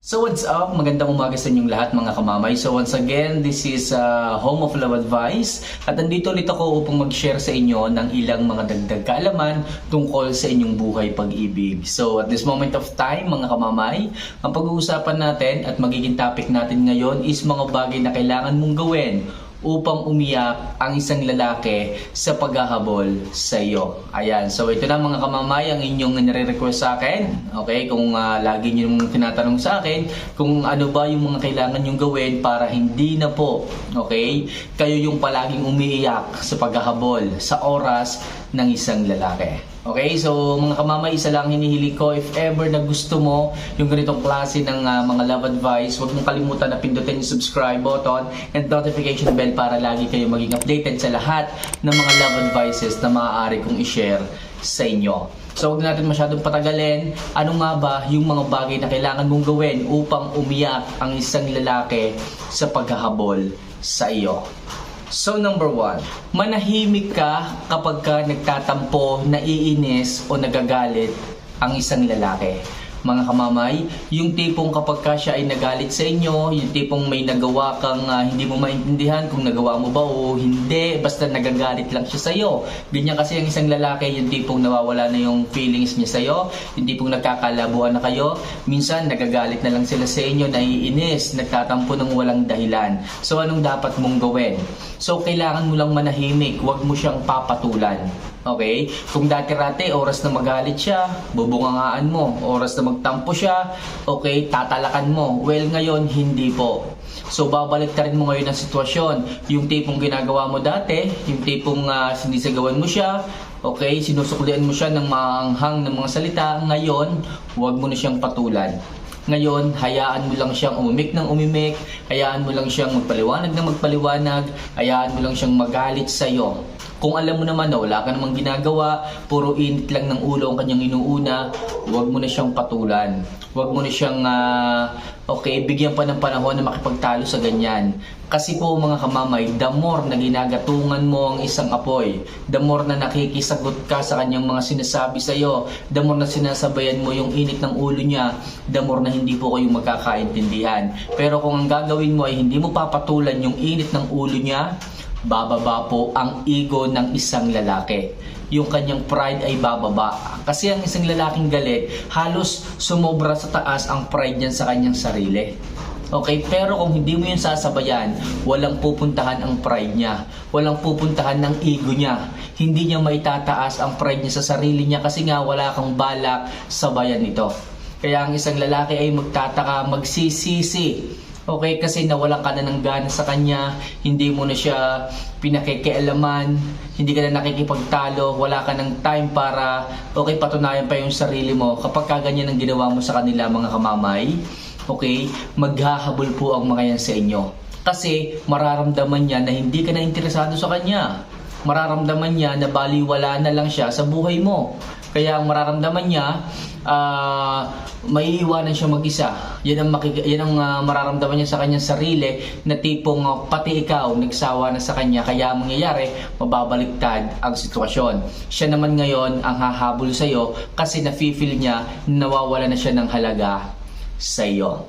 So what's up? Magandang umaga sa inyong lahat mga kamamay. So once again, this is uh, Home of Love Advice at nandito ulit ako upang mag-share sa inyo ng ilang mga dagdag kaalaman tungkol sa inyong buhay pag-ibig. So at this moment of time mga kamamay, ang pag-uusapan natin at magiging topic natin ngayon is mga bagay na kailangan mong gawin upang umiyak ang isang lalaki sa paghahabol sa iyo. Ayan, so ito na mga kamamay ang inyong nire-request sa akin. Okay, kung uh, lagi niyo yung tinatanong sa akin kung ano ba yung mga kailangan nyong gawin para hindi na po, okay, kayo yung palaging umiiyak sa paghahabol sa oras ng isang lalaki. Okay, so mga kamamay, isa lang hinihili ko if ever na gusto mo yung ganitong klase ng uh, mga love advice, huwag mong kalimutan na pindutin yung subscribe button and notification bell para lagi kayo maging updated sa lahat ng mga love advices na maaari kong i-share sa inyo. So huwag natin masyadong patagalin. Ano nga ba yung mga bagay na kailangan mong gawin upang umiyak ang isang lalaki sa paghahabol sa iyo? So number one, manahimik ka kapag ka nagtatampo, naiinis o nagagalit ang isang lalaki. Mga kamamay, yung tipong kapag ka siya ay nagalit sa inyo, yung tipong may nagawa kang ah, hindi mo maintindihan kung nagawa mo ba o hindi, basta nagagalit lang siya sa iyo. Ganyan kasi ang isang lalaki, yung tipong nawawala na yung feelings niya sa iyo, yung tipong nagkakalabuan na kayo, minsan nagagalit na lang sila sa inyo, naiinis, nagtatampo ng walang dahilan. So anong dapat mong gawin? So kailangan mo lang manahimik, huwag mo siyang papatulan. Okay? Kung dati-rati, oras na magalit siya, bubungangaan mo. Oras na magtampo siya, okay, tatalakan mo. Well, ngayon, hindi po. So, babalik rin mo ngayon ang sitwasyon. Yung tipong ginagawa mo dati, yung tipong uh, sinisagawan mo siya, okay, sinusuklian mo siya ng maanghang ng mga salita, ngayon, huwag mo na siyang patulan. Ngayon, hayaan mo lang siyang umimik ng umimik, hayaan mo lang siyang magpaliwanag ng magpaliwanag, hayaan mo lang siyang magalit sa iyo. Kung alam mo naman na wala ka namang ginagawa, puro init lang ng ulo ang kanyang inuuna, huwag mo na siyang patulan. Huwag mo na siyang, uh, okay, bigyan pa ng panahon na makipagtalo sa ganyan. Kasi po mga kamamay, the more na ginagatungan mo ang isang apoy, the more na nakikisagot ka sa kanyang mga sinasabi sa iyo, the more na sinasabayan mo yung init ng ulo niya, the more na hindi po kayo magkakaintindihan. Pero kung ang gagawin mo ay hindi mo papatulan yung init ng ulo niya, bababa po ang ego ng isang lalaki. Yung kanyang pride ay bababa. Kasi ang isang lalaking galit, halos sumobra sa taas ang pride niyan sa kanyang sarili. Okay, pero kung hindi mo yun sasabayan, walang pupuntahan ang pride niya. Walang pupuntahan ng ego niya. Hindi niya maitataas ang pride niya sa sarili niya kasi nga wala kang balak sabayan ito. Kaya ang isang lalaki ay magtataka, magsisisi Okay, kasi nawalan ka na ng gana sa kanya, hindi mo na siya pinakikialaman, hindi ka na nakikipagtalo, wala ka ng time para, okay, patunayan pa yung sarili mo. Kapag kaganyan ang ginawa mo sa kanila mga kamamay, okay, maghahabol po ang mga yan sa inyo. Kasi mararamdaman niya na hindi ka na interesado sa kanya. Mararamdaman niya na baliwala na lang siya sa buhay mo. Kaya ang mararamdaman niya, uh, may iwanan siya mag-isa. Yan ang, makik- yan ang uh, mararamdaman niya sa kanyang sarili na tipong uh, pati ikaw nagsawa na sa kanya. Kaya ang mangyayari, mababaliktad ang sitwasyon. Siya naman ngayon ang hahabol sa iyo kasi nafe-feel niya nawawala na siya ng halaga sa iyo.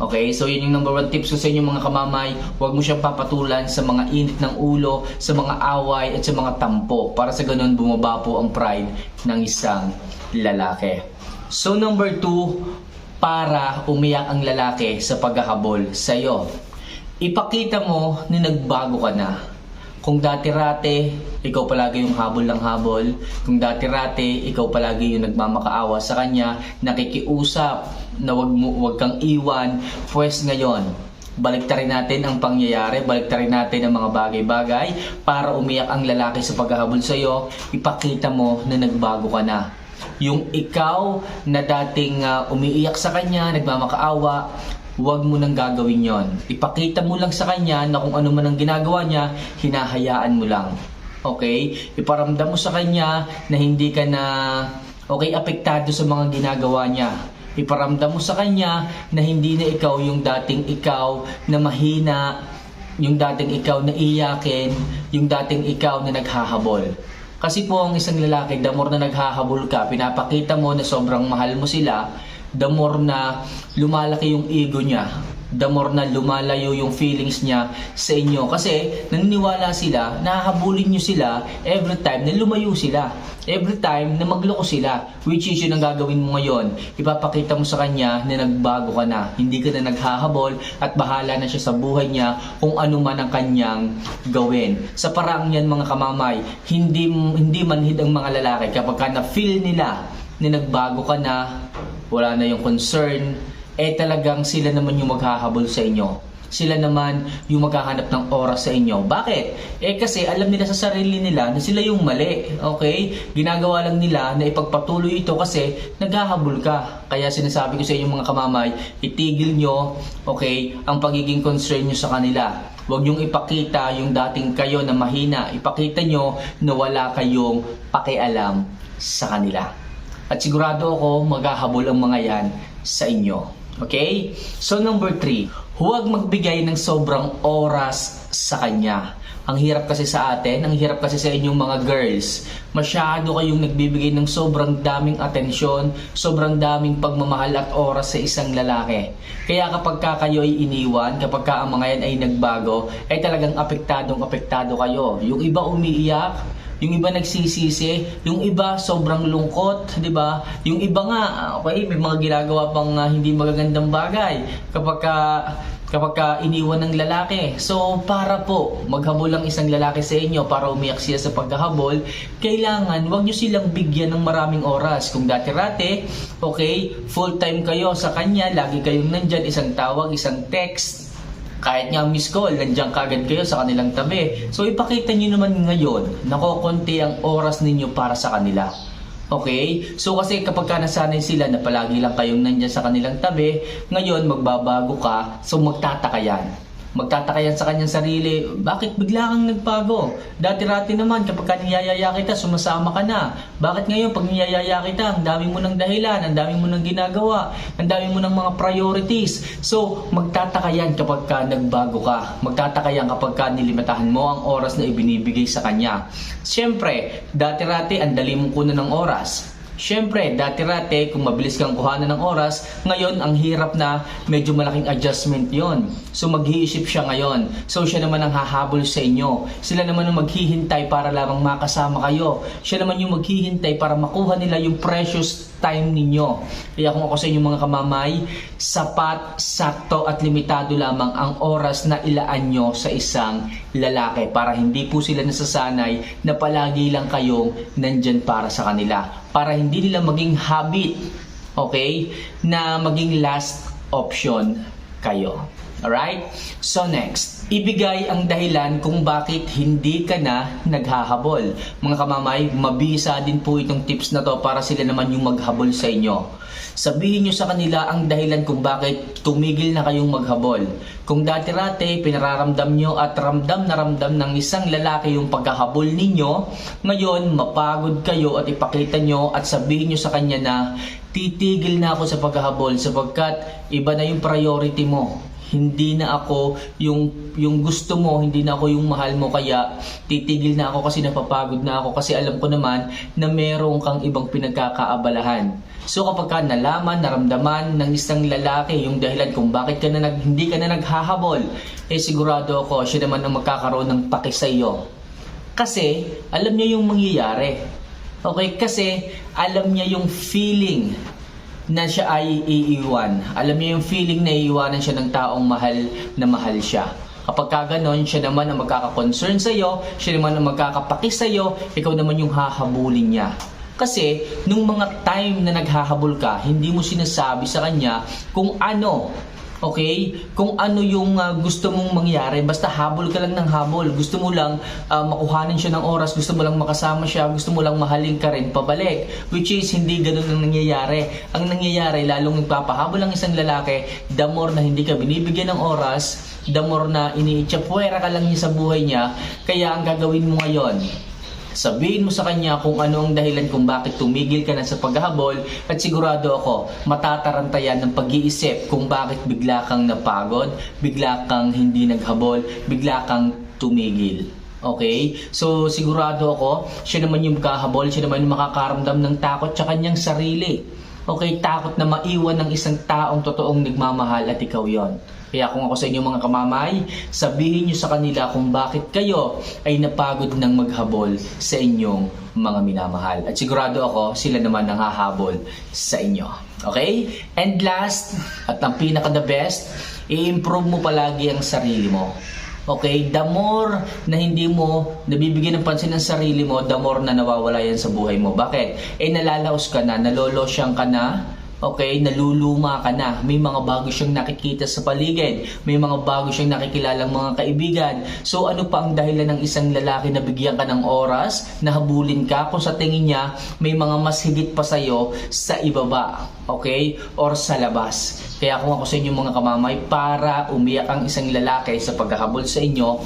Okay, so yun yung number one tips ko sa inyo mga kamamay. Huwag mo siyang papatulan sa mga init ng ulo, sa mga away at sa mga tampo. Para sa ganun bumaba po ang pride ng isang lalaki. So number two, para umiyak ang lalaki sa paghahabol sa iyo. Ipakita mo na nagbago ka na. Kung dati-rate, ikaw palagi yung habol ng habol. Kung dati-rate, ikaw palagi yung nagmamakaawa sa kanya, nakikiusap na wag, mo, wag kang iwan. Pwes ngayon, baliktarin natin ang pangyayari, baliktarin natin ang mga bagay-bagay para umiyak ang lalaki sa paghahabol sa iyo. Ipakita mo na nagbago ka na. Yung ikaw na dating uh, umiiyak sa kanya, nagmamakaawa, huwag mo nang gagawin yon. Ipakita mo lang sa kanya na kung ano man ang ginagawa niya, hinahayaan mo lang. Okay? Iparamdam mo sa kanya na hindi ka na okay apektado sa mga ginagawa niya. Iparamdam mo sa kanya na hindi na ikaw yung dating ikaw na mahina, yung dating ikaw na iyakin, yung dating ikaw na naghahabol. Kasi po ang isang lalaki, the more na naghahabol ka, pinapakita mo na sobrang mahal mo sila, the more na lumalaki yung ego niya, the more na lumalayo yung feelings niya sa inyo. Kasi naniniwala sila, nahahabulin nyo sila every time na lumayo sila. Every time na magloko sila. Which is yun ang gagawin mo ngayon. Ipapakita mo sa kanya na nagbago ka na. Hindi ka na naghahabol at bahala na siya sa buhay niya kung ano man ang kanyang gawin. Sa paraang yan mga kamamay, hindi, hindi manhid ang mga lalaki kapag ka na-feel nila na nagbago ka na, wala na yung concern, eh talagang sila naman yung maghahabol sa inyo. Sila naman yung maghahanap ng oras sa inyo. Bakit? Eh kasi alam nila sa sarili nila na sila yung mali. Okay? Ginagawa lang nila na ipagpatuloy ito kasi naghahabol ka. Kaya sinasabi ko sa inyo mga kamamay, itigil nyo, okay, ang pagiging concern nyo sa kanila. Huwag niyong ipakita yung dating kayo na mahina. Ipakita nyo na wala kayong pakialam sa kanila. At sigurado ako maghahabol ang mga yan sa inyo. Okay? So number three, huwag magbigay ng sobrang oras sa kanya. Ang hirap kasi sa atin, ang hirap kasi sa inyong mga girls. Masyado kayong nagbibigay ng sobrang daming atensyon, sobrang daming pagmamahal at oras sa isang lalaki. Kaya kapag ka kayo ay iniwan, kapag ka ang mga yan ay nagbago, ay talagang apektadong apektado kayo. Yung iba umiiyak, yung iba nagsisisi, yung iba sobrang lungkot, 'di ba? Yung iba nga, okay, may mga ginagawa pang ah, hindi magagandang bagay kapag ka kapag ka iniwan ng lalaki. So, para po maghabol ang isang lalaki sa inyo para umiyak siya sa paghahabol, kailangan wag nyo silang bigyan ng maraming oras. Kung dati-rate, okay, full time kayo sa kanya, lagi kayong nandyan, isang tawag, isang text, kahit nga miss call, nandiyan kagad kayo sa kanilang tabi. So ipakita nyo naman ngayon na kokonti ang oras ninyo para sa kanila. Okay? So kasi kapag ka nasanay sila na palagi lang kayong nandiyan sa kanilang tabi, ngayon magbabago ka, so magtataka yan. Magtataka yan sa kanyang sarili, bakit bigla kang nagbago? Dati-rati naman, kapag ka niyayaya kita, sumasama ka na. Bakit ngayon, pag niyayaya kita, ang dami mo ng dahilan, ang dami mo ng ginagawa, ang dami mo ng mga priorities. So, magtataka yan kapag ka nagbago ka. Magtataka yan kapag ka nilimitahan mo ang oras na ibinibigay sa kanya. Siyempre, dati-rati, ang dali mong kunan ng oras. Siyempre, dati-rate, kung mabilis kang kuhanan ng oras, ngayon, ang hirap na medyo malaking adjustment yon. So, mag-iisip siya ngayon. So, siya naman ang hahabol sa inyo. Sila naman ang maghihintay para lamang makasama kayo. Siya naman yung maghihintay para makuha nila yung precious time ninyo. Kaya kung ako sa inyo mga kamamay, sapat, sakto at limitado lamang ang oras na ilaan nyo sa isang lalaki para hindi po sila nasasanay na palagi lang kayong nandyan para sa kanila. Para hindi nila maging habit, okay, na maging last option kayo. Alright? So next, ibigay ang dahilan kung bakit hindi ka na naghahabol. Mga kamamay, mabisa din po itong tips na to para sila naman yung maghabol sa inyo. Sabihin nyo sa kanila ang dahilan kung bakit tumigil na kayong maghabol. Kung dati-rate, pinararamdam nyo at ramdam na ramdam ng isang lalaki yung pagkahabol ninyo, ngayon mapagod kayo at ipakita nyo at sabihin nyo sa kanya na titigil na ako sa paghahabol sapagkat iba na yung priority mo hindi na ako yung yung gusto mo, hindi na ako yung mahal mo kaya titigil na ako kasi napapagod na ako kasi alam ko naman na meron kang ibang pinagkakaabalahan. So kapag ka nalaman, naramdaman ng isang lalaki yung dahilan kung bakit ka na nag, hindi ka na naghahabol, eh sigurado ako siya naman ang magkakaroon ng paki sa iyo. Kasi alam niya yung mangyayari. Okay, kasi alam niya yung feeling na siya ay iiwan. Alam niya yung feeling na iiwanan siya ng taong mahal na mahal siya. Kapag ka ganon, siya naman ang magkaka-concern sa iyo, siya naman ang magkakapaki sa iyo, ikaw naman yung hahabulin niya. Kasi, nung mga time na naghahabol ka, hindi mo sinasabi sa kanya kung ano Okay? Kung ano yung uh, gusto mong mangyari, basta habol ka lang ng habol. Gusto mo lang uh, makuhanin siya ng oras, gusto mo lang makasama siya, gusto mo lang mahalin ka rin pabalik. Which is, hindi ganun ang nangyayari. Ang nangyayari, lalong nagpapahabol ang isang lalaki, the more na hindi ka binibigyan ng oras, the more na iniitsapwera ka lang niya sa buhay niya, kaya ang gagawin mo ngayon, Sabihin mo sa kanya kung ano ang dahilan kung bakit tumigil ka na sa paghahabol at sigurado ako matatarantayan ng pag-iisip kung bakit bigla kang napagod, bigla kang hindi naghabol, bigla kang tumigil. Okay? So, sigurado ako, siya naman yung kahabol, siya naman yung makakaramdam ng takot sa kanyang sarili. okay, takot na maiwan ng isang taong totoong nagmamahal at ikaw yon. Kaya kung ako sa inyo mga kamamay, sabihin nyo sa kanila kung bakit kayo ay napagod ng maghabol sa inyong mga minamahal. At sigurado ako, sila naman ang hahabol sa inyo. Okay? And last, at ang pinaka the best, i-improve mo palagi ang sarili mo. Okay, the more na hindi mo nabibigyan ng pansin ng sarili mo, the more na nawawala yan sa buhay mo. Bakit? Eh nalalaos ka na, nalolosyang ka na, Okay, naluluma ka na. May mga bago siyang nakikita sa paligid. May mga bago siyang nakikilalang mga kaibigan. So ano pa ang dahilan ng isang lalaki na bigyan ka ng oras, na habulin ka kung sa tingin niya may mga mas higit pa sa'yo sa ibaba. Okay? Or sa labas. Kaya kung ako sa inyo mga kamamay, para umiyak ang isang lalaki sa paghahabol sa inyo,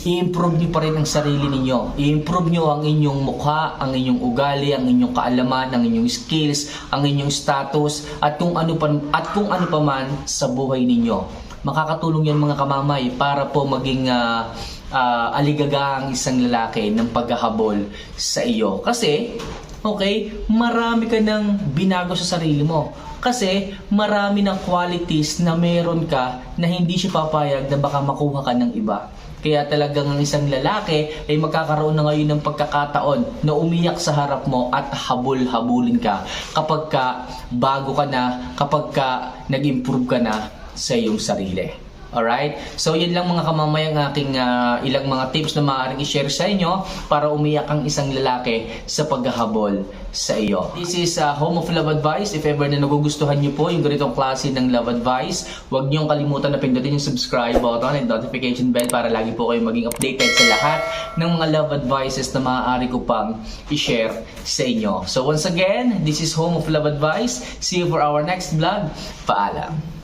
i-improve nyo pa rin ang sarili ninyo. I-improve nyo ang inyong mukha, ang inyong ugali, ang inyong kaalaman, ang inyong skills, ang inyong status, at kung ano pa, at kung ano pa man sa buhay ninyo. Makakatulong yan mga kamamay para po maging ah, ah, aligaga ang isang lalaki ng paghahabol sa iyo. Kasi, okay, marami ka ng binago sa sarili mo. Kasi marami ng qualities na meron ka na hindi siya papayag na baka makuha ka ng iba. Kaya talagang ang isang lalaki ay magkakaroon na ngayon ng pagkakataon na umiyak sa harap mo at habol-habulin ka kapag ka bago ka na, kapag ka nag-improve ka na sa iyong sarili. Alright? So, yun lang mga kamamayang aking ah, ilang mga tips na maaaring i-share sa inyo para umiyak ang isang lalaki sa paghahabol sa iyo. This is uh, Home of Love Advice. If ever na nagugustuhan niyo po yung ganitong klase ng love advice, huwag niyong kalimutan na pindutin yung subscribe button and notification bell para lagi po kayo maging updated sa lahat ng mga love advices na maaari ko pang i-share sa inyo. So once again, this is Home of Love Advice. See you for our next vlog. Paalam.